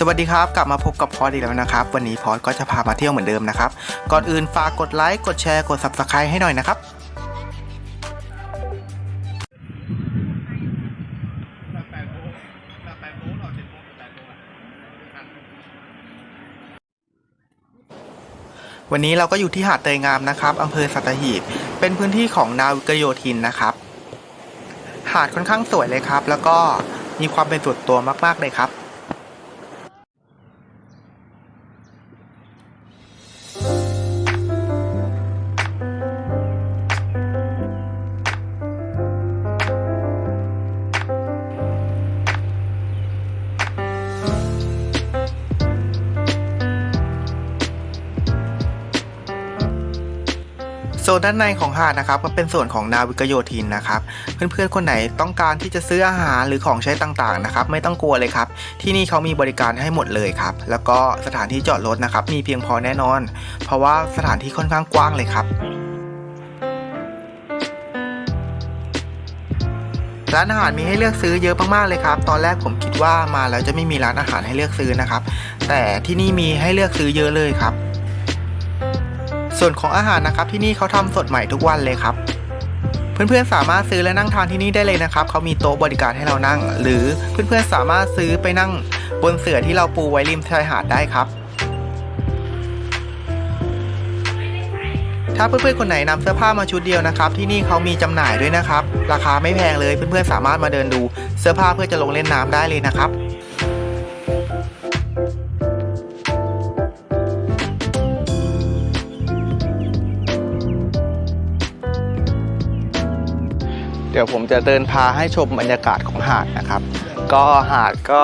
สวัสดีครับ กลับมาพบกับพอดอีกแล้วนะครับ วันนี้พอดก็จะพามาเที่ยวเหมือนเดิมนะครับ ก่อนอื่นฝากกดไลค์กดแชร์กด subscribe ให้หน่อยนะครับ วันนี้เราก็อยู่ที่หาดเตยงามนะครับอำเภอสัตหีบ เป็นพื้นที่ของนาวิกโยธินนะครับ หาดค่อนข้างสวยเลยครับ แล้วก็มีความเป็นส่วนตัวมาก ๆ เลยครับ โซนด้านในของหาดนะครับก็เป็นส่วนของนาวิกโยธินนะครับเพื่อนๆคนไหนต้องการที่จะซื้ออาหารหรือของใช้ต่างๆนะครับไม่ต้องกลัวเลยครับ ที่นี่เขามีบริการให้หมดเลยครับ แล้วก็สถานที่จอดรถนะครับมีเพียงพอแน่นอน เพราะว่าสถานที่ค่อนข้างกว้างเลยครับร้านอาหารมีให้เลือกซื้อเยอะมากๆเลยครับ ตอนแรกผมคิดว่ามาแล้วจะไม่มีร้านอาหารให้เลือกซื้อนะครับ แต่ที่นี่มีให้เลือกซื้อเยอะเลยครับ ส่วนของอาหารนะครับที่นี่เขาทำสดใหม่ทุกวันเลยครับ เพื่อนๆสามารถซื้อและนั่งทานที่นี่ได้เลยนะครับเขามีโต๊ะบริการให้เรานั่ง หรือเพื่อนๆสามารถซื้อไปนั่งบนเสื่อที่เราปูไว้ริมชายหาดได้ครับ ถ้าเพื่อนๆคนไหนนำเสื้อผ้ามาชุดเดียวนะครับ ที่นี่เขามีจำหน่ายด้วยนะครับ ราคาไม่แพงเลยเพื่อนๆสามารถมาเดินดูเสื้อผ้าเพื่อจะลงเล่นน้ำได้เลยนะครับ เดี๋ยวผมจะเดินพาให้ชมบรรยากาศของหาดนะครับ ก็หาดก็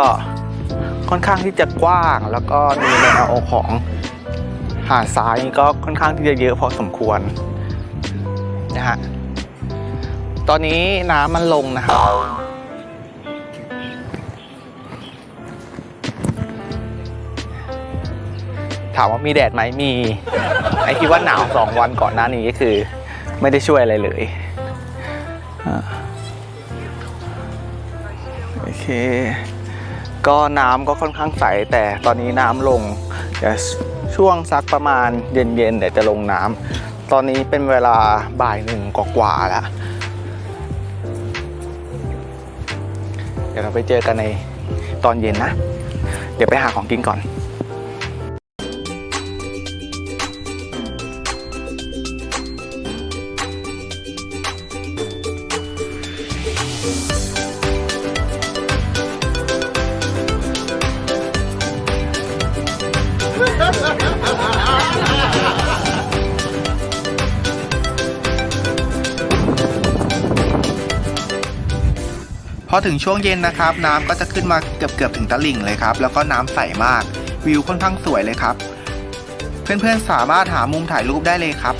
ค่อนข้างที่จะกว้าง แล้วก็มีแนวของหาดทรายก็ค่อนข้างที่จะเยอะพอสมควรนะฮะตอนนี้น้ำมันลงนะครับถามว่ามีแดดไหมมี ไอที่ว่าหนาวสองวันก่อนหน้านี้ก็คือ ไม่ได้ช่วยอะไรเลย โอเค ก็น้ำก็ค่อนข้างใสแต่ตอนนี้น้ำลงเดี๋ยวช่วงสักประมาณเย็นๆเดี๋ยวจะลงน้ำตอนนี้เป็นเวลาบ่ายหนึ่งกว่าๆแล้ว เดี๋ยวเราไปเจอกันในตอนเย็นนะ เดี๋ยวไปหาของกินก่อน พอถึงช่วงเย็นนะครับ น้ำก็จะขึ้นมาเกือบเกือบๆถึงตลิ่งเลยครับ แล้วก็น้ำใสมากวิวค่อนข้างสวยเลยครับ เพื่อนๆสามารถหามุมถ่ายรูปได้เลยครับ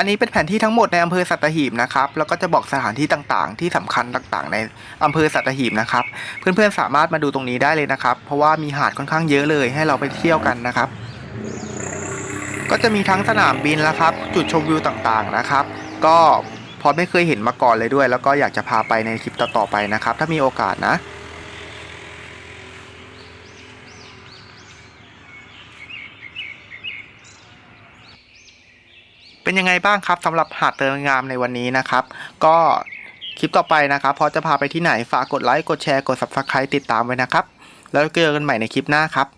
อันนี้เป็นแผนที่ทั้งหมดในอำเภอสัตหีบนะครับ แล้วก็จะบอกสถานที่ต่างๆ ที่สำคัญต่างๆ ในอำเภอสัตหีบนะครับ เพื่อนๆสามารถมาดูตรงนี้ได้เลยนะครับ เพราะว่ามีหาดค่อนข้างเยอะเลยให้เราไปเที่ยวกันนะครับ ก็จะมีทั้งสนามบินแล้วครับ จุดชมวิวต่างๆนะครับ ก็พอไม่เคยเห็นมาก่อนเลยด้วย แล้วก็อยากจะพาไปในคลิปต่อๆไปนะครับ ถ้ามีโอกาสนะ เป็นยังไงบ้างครับสำหรับหาดเตยงามในวันนี้นะครับ ก็คลิปต่อไปนะครับพอจะพาไปที่ไหนฝากกดไลค์กดแชร์กด subscribe ติดตามไว้นะครับ แล้วเจอกันใหม่ในคลิปหน้าครับ